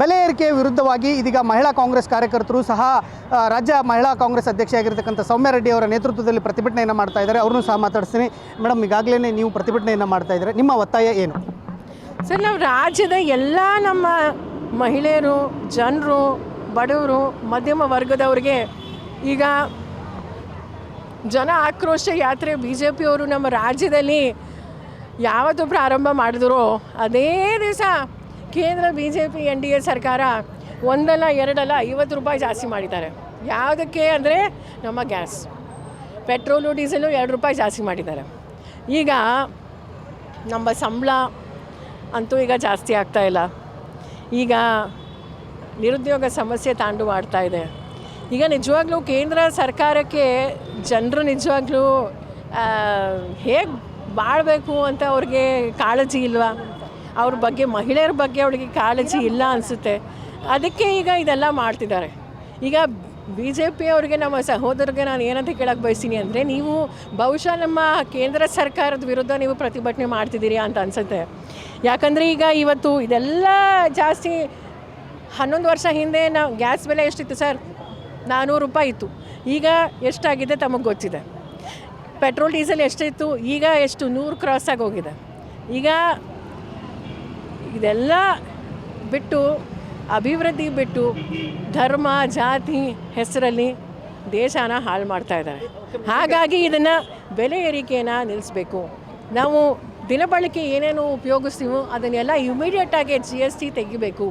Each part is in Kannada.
ಬೆಲೆ ಏರಿಕೆಯ ವಿರುದ್ಧವಾಗಿ ಇದೀಗ ಮಹಿಳಾ ಕಾಂಗ್ರೆಸ್ ಕಾರ್ಯಕರ್ತರು ಸಹ ರಾಜ್ಯ ಮಹಿಳಾ ಕಾಂಗ್ರೆಸ್ ಅಧ್ಯಕ್ಷೆಯಾಗಿರ್ತಕ್ಕಂಥ ಸೌಮ್ಯ ರೆಡ್ಡಿ ಅವರ ನೇತೃತ್ವದಲ್ಲಿ ಪ್ರತಿಭಟನೆಯನ್ನು ಮಾಡ್ತಾ ಇದ್ದಾರೆ. ಅವ್ರನ್ನೂ ಸಹ ಮಾತಾಡಿಸ್ತೀನಿ. ಮೇಡಮ್ ಈಗಾಗಲೇ ನೀವು ಪ್ರತಿಭಟನೆಯನ್ನು ಮಾಡ್ತಾ ಇದ್ದಾರೆ? ನಿಮ್ಮ ಒತ್ತಾಯ ಏನು? ಸರ್, ನಾವು ರಾಜ್ಯದ ಎಲ್ಲ ನಮ್ಮ ಮಹಿಳೆಯರು, ಜನರು, ಬಡವರು, ಮಧ್ಯಮ ವರ್ಗದವ್ರಿಗೆ ಈಗ ಜನ ಆಕ್ರೋಶ ಯಾತ್ರೆ ಬಿ ಜೆ ಪಿಯವರು ನಮ್ಮ ರಾಜ್ಯದಲ್ಲಿ ಯಾವತ್ತು ಪ್ರಾರಂಭ ಮಾಡಿದ್ರು. ಅದೇ ದಿವಸ ಕೇಂದ್ರ B J P N D A ಸರ್ಕಾರ ಒಂದಲ್ಲ, ಎರಡಲ್ಲ, ಐವತ್ತು ರೂಪಾಯಿ ಜಾಸ್ತಿ ಮಾಡಿದ್ದಾರೆ. ಯಾವುದಕ್ಕೆ ಅಂದರೆ ನಮ್ಮ ಗ್ಯಾಸ್. ಪೆಟ್ರೋಲು, ಡೀಸೆಲು ಎರಡು ರೂಪಾಯಿ ಜಾಸ್ತಿ ಮಾಡಿದ್ದಾರೆ. ಈಗ ನಮ್ಮ ಸಂಬಳ ಅಂತೂ ಈಗ ಜಾಸ್ತಿ ಆಗ್ತಾ ಇಲ್ಲ. ಈಗ ನಿರುದ್ಯೋಗ ಸಮಸ್ಯೆ ತಾಂಡು ಮಾಡ್ತಾ ಇದೆ. ಈಗ ನಿಜವಾಗ್ಲೂ ಕೇಂದ್ರ ಸರ್ಕಾರಕ್ಕೆ ಜನರು ನಿಜವಾಗ್ಲೂ ಹೇಗೆ ಬಾಳಬೇಕು ಅಂತ ಅವ್ರಿಗೆ ಕಾಳಜಿ ಇಲ್ವಾ? ಅವ್ರ ಬಗ್ಗೆ, ಮಹಿಳೆಯರ ಬಗ್ಗೆ ಅವಳಿಗೆ ಕಾಳಜಿ ಇಲ್ಲ ಅನಿಸುತ್ತೆ. ಅದಕ್ಕೆ ಈಗ ಇದೆಲ್ಲ ಮಾಡ್ತಿದ್ದಾರೆ. ಈಗ ಬಿ ಜೆ ಪಿ ಅವರಿಗೆ, ನಮ್ಮ ಸಹೋದರಿಗೆ ನಾನು ಏನಂತ ಕೇಳಕ್ಕೆ ಬಯಸ್ತೀನಿ ಅಂದರೆ, ನೀವು ಬಹುಶಃ ನಮ್ಮ ಕೇಂದ್ರ ಸರ್ಕಾರದ ವಿರುದ್ಧ ನೀವು ಪ್ರತಿಭಟನೆ ಮಾಡ್ತಿದ್ದೀರಿ ಅಂತ ಅನಿಸುತ್ತೆ. ಯಾಕಂದರೆ ಈಗ ಇವತ್ತು ಇದೆಲ್ಲ ಜಾಸ್ತಿ, ಹನ್ನೊಂದು ವರ್ಷ ಹಿಂದೆ ನಾವು ಗ್ಯಾಸ್ ಬೆಲೆ ಎಷ್ಟಿತ್ತು ಸರ್? ನಾನ್ನೂರು ರೂಪಾಯಿ ಇತ್ತು. ಈಗ ಎಷ್ಟಾಗಿದೆ ತಮಗೆ ಗೊತ್ತಿದೆ. ಪೆಟ್ರೋಲ್, ಡೀಸೆಲ್ ಎಷ್ಟಿತ್ತು? ಈಗ ಎಷ್ಟು ನೂರು ಕ್ರಾಸ್ ಆಗಿ ಹೋಗಿದೆ ಈಗ ಇದೆಲ್ಲ ಬಿಟ್ಟು, ಅಭಿವೃದ್ಧಿ ಬಿಟ್ಟು, ಧರ್ಮ, ಜಾತಿ ಹೆಸರಲ್ಲಿ ದೇಶನ ಹಾಳು ಮಾಡ್ತಾ ಇದ್ದಾರೆ. ಹಾಗಾಗಿ ಇದನ್ನು ಬೆಲೆ ಏರಿಕೆಯನ್ನು ನಿಲ್ಲಿಸಬೇಕು ನಾವು ದಿನಬಳಕೆ ಏನೇನು ಉಪಯೋಗಿಸ್ತೀವೋ ಅದನ್ನೆಲ್ಲ ಇಮಿಡಿಯೇಟಾಗಿ ಜಿ ಎಸ್ ಟಿ ತೆಗಿಬೇಕು,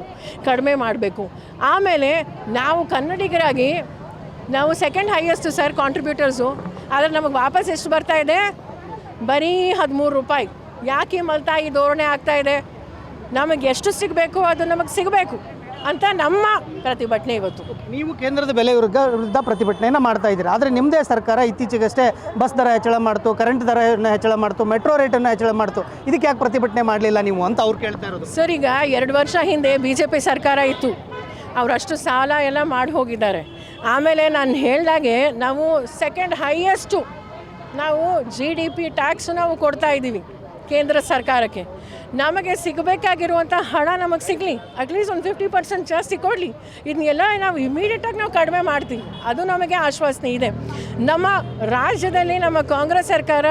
ಕಡಿಮೆ ಮಾಡಬೇಕು. ಆಮೇಲೆ ನಾವು ಕನ್ನಡಿಗರಾಗಿ, ನಾವು ಸೆಕೆಂಡ್ ಹೈಯೆಸ್ಟು ಸರ್ ಕಾಂಟ್ರಿಬ್ಯೂಟರ್ಸು ಆದರೆ ನಮಗೆ ವಾಪಸ್ ಎಷ್ಟು ಬರ್ತಾ ಇದೆ? ಬರೀ ಹದಿಮೂರು ರೂಪಾಯಿ. ಯಾಕೆ ಈ ಮಲ್ತಾಯಿ ಧೋರಣೆ ಇದೆ? ನಮಗೆ ಎಷ್ಟು ಸಿಗಬೇಕು ಅದು ನಮಗೆ ಸಿಗಬೇಕು ಅಂತ ನಮ್ಮ ಪ್ರತಿಭಟನೆ ಇವತ್ತು. ನೀವು ಕೇಂದ್ರದ ಬೆಲೆ ವಿರುದ್ಧ ವಿರುದ್ಧ ಪ್ರತಿಭಟನೆಯನ್ನು ಮಾಡ್ತಾ ಇದ್ದೀರಾ. ಆದರೆ ನಿಮ್ಮದೇ ಸರ್ಕಾರ ಇತ್ತೀಚೆಗಷ್ಟೇ ಬಸ್ ದರ ಹೆಚ್ಚಳ ಮಾಡ್ತು ಕರೆಂಟ್ ದರವನ್ನು ಹೆಚ್ಚಳ ಮಾಡ್ತು ಮೆಟ್ರೋ ರೇಟನ್ನು ಹೆಚ್ಚಳ ಮಾಡ್ತು. ಇದಕ್ಕೆ ಯಾಕೆ ಪ್ರತಿಭಟನೆ ಮಾಡಲಿಲ್ಲ ನೀವು ಅಂತ ಅವ್ರು ಕೇಳ್ತಾ ಇರೋದು. ಸರ್ ಈಗ ಎರಡು ವರ್ಷ ಹಿಂದೆ ಬಿ ಜೆ ಪಿ ಸರ್ಕಾರ ಇತ್ತು. ಅವರಷ್ಟು ಸಾಲ ಎಲ್ಲ ಮಾಡಿ ಹೋಗಿದ್ದಾರೆ. ಆಮೇಲೆ ನಾನು ಹೇಳ್ದಾಗೆ ನಾವು ಸೆಕೆಂಡ್ ಹೈಯೆಸ್ಟು ನಾವು ಜಿ ಡಿ ಪಿ ಟ್ಯಾಕ್ಸ್ ನಾವು ಕೊಡ್ತಾ ಇದ್ದೀವಿ ಕೇಂದ್ರ ಸರ್ಕಾರಕ್ಕೆ. ನಮಗೆ ಸಿಗಬೇಕಾಗಿರುವಂಥ ಹಣ ನಮಗೆ ಸಿಗಲಿ. ಅಟ್ಲೀಸ್ಟ್ ಒಂದು ಫಿಫ್ಟಿ ಪರ್ಸೆಂಟ್ ಜಾಸ್ತಿ ಕೊಡಲಿ. ಇದನ್ನೆಲ್ಲ ನಾವು ಇಮಿಡಿಯೇಟಾಗಿ ನಾವು ಕಡಿಮೆ ಮಾಡ್ತೀವಿ. ಅದು ನಮಗೆ ಆಶ್ವಾಸನೆ ಇದೆ. ನಮ್ಮ ರಾಜ್ಯದಲ್ಲಿ ನಮ್ಮ ಕಾಂಗ್ರೆಸ್ ಸರ್ಕಾರ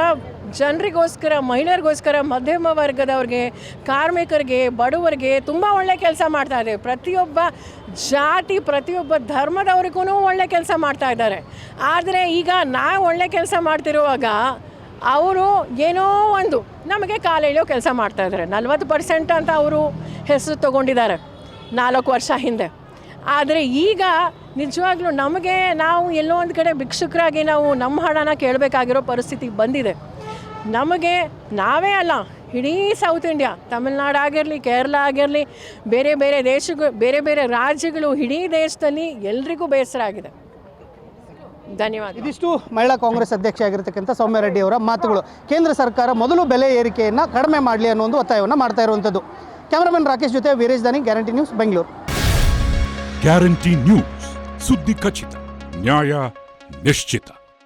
ಜನರಿಗೋಸ್ಕರ, ಮಹಿಳೆಯರಿಗೋಸ್ಕರ, ಮಧ್ಯಮ ವರ್ಗದವ್ರಿಗೆ, ಕಾರ್ಮಿಕರಿಗೆ, ಬಡವರಿಗೆ ತುಂಬ ಒಳ್ಳೆ ಕೆಲಸ ಮಾಡ್ತಾ ಇದೆ. ಪ್ರತಿಯೊಬ್ಬ ಜಾತಿ, ಪ್ರತಿಯೊಬ್ಬ ಧರ್ಮದವ್ರಿಗೂ ಒಳ್ಳೆ ಕೆಲಸ ಮಾಡ್ತಾ ಇದ್ದಾರೆ. ಆದರೆ ಈಗ ನಾವು ಒಳ್ಳೆ ಕೆಲಸ ಮಾಡ್ತಿರುವಾಗ ಅವರು ಏನೋ ಒಂದು ನಮಗೆ ಕಾಲೆಳೆಯೋ ಕೆಲಸ ಮಾಡ್ತಾ ಇದ್ದಾರೆ. ನಲ್ವತ್ತು ಪರ್ಸೆಂಟ್ ಅಂತ ಅವರು ಹೆಸರು ತಗೊಂಡಿದ್ದಾರೆ ನಾಲ್ಕು ವರ್ಷ ಹಿಂದೆ. ಆದರೆ ಈಗ ನಿಜವಾಗ್ಲೂ ನಮಗೆ ನಾವು ಎಲ್ಲೋ ಒಂದು ಕಡೆ ಭಿಕ್ಷುಕರಾಗಿ ನಾವು ನಮ್ಮ ಹಣನ ಕೇಳಬೇಕಾಗಿರೋ ಪರಿಸ್ಥಿತಿ ಬಂದಿದೆ. ನಮಗೆ ನಾವೇ ಅಲ್ಲ, ಇಡೀ ಸೌತ್ ಇಂಡಿಯಾ ತಮಿಳ್ನಾಡು ಆಗಿರಲಿ, ಕೇರಳ ಆಗಿರಲಿ, ಬೇರೆ ಬೇರೆ ದೇಶಗಳು ಬೇರೆ ಬೇರೆ ರಾಜ್ಯಗಳು ಇಡೀ ದೇಶದಲ್ಲಿ ಎಲ್ರಿಗೂ ಬೇಸರ ಆಗಿದೆ. ಧನ್ಯವಾದ ಇದಿಷ್ಟು ಮಹಿಳಾ ಕಾಂಗ್ರೆಸ್ ಅಧ್ಯಕ್ಷ ಆಗಿರತಕ್ಕಂಥ ಸೌಮ್ಯ ರೆಡ್ಡಿ ಅವರ ಮಾತುಗಳು. ಕೇಂದ್ರ ಸರ್ಕಾರ ಮೊದಲು ಬೆಲೆ ಏರಿಕೆಯನ್ನು ಕಡಿಮೆ ಮಾಡಲಿ ಅನ್ನೋ ಒಂದು ಒತ್ತಾಯವನ್ನು ಮಾಡ್ತಾ ಇರುವಂಥದ್ದು. ಕ್ಯಾಮರಾಮನ್ ರಾಕೇಶ್ ಜೊತೆ Veeresh Dani guarantee news Bengaluru. Guarantee news ಸುದ್ದಿ ಖಚಿತ ನ್ಯಾಯ ನಿಶ್ಚಿತ.